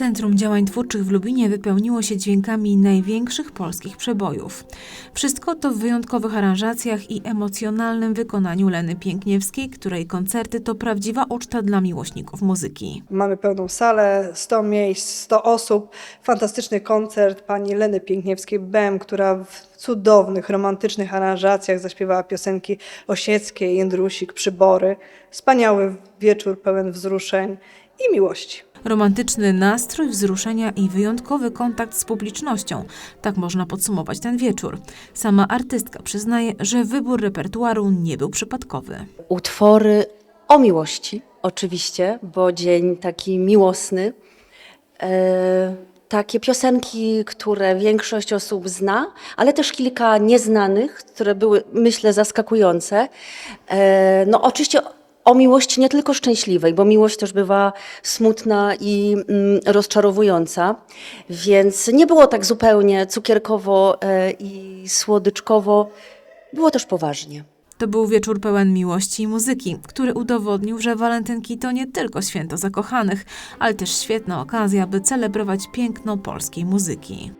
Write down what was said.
Centrum Działań Twórczych w Lubinie wypełniło się dźwiękami największych polskich przebojów. Wszystko to w wyjątkowych aranżacjach i emocjonalnym wykonaniu Leny Piękniewskiej, której koncerty to prawdziwa uczta dla miłośników muzyki. Mamy pełną salę, 100 miejsc, 100 osób. Fantastyczny koncert pani Leny Piękniewskiej-Bem, która w cudownych, romantycznych aranżacjach zaśpiewała piosenki Osieckie, Jędrusik, Przybory. Wspaniały wieczór pełen wzruszeń i miłości. Romantyczny nastrój, wzruszenia i wyjątkowy kontakt z publicznością. Tak można podsumować ten wieczór. Sama artystka przyznaje, że wybór repertuaru nie był przypadkowy. utwory o miłości, oczywiście, bo dzień taki miłosny. E, takie piosenki, które większość osób zna, ale też kilka nieznanych, które były, myślę, zaskakujące. E, no, oczywiście o miłości nie tylko szczęśliwej, bo miłość też bywa smutna i mm, rozczarowująca, więc nie było tak zupełnie cukierkowo e, i słodyczkowo, było też poważnie. To był wieczór pełen miłości i muzyki, który udowodnił, że walentynki to nie tylko święto zakochanych, ale też świetna okazja, by celebrować piękno polskiej muzyki.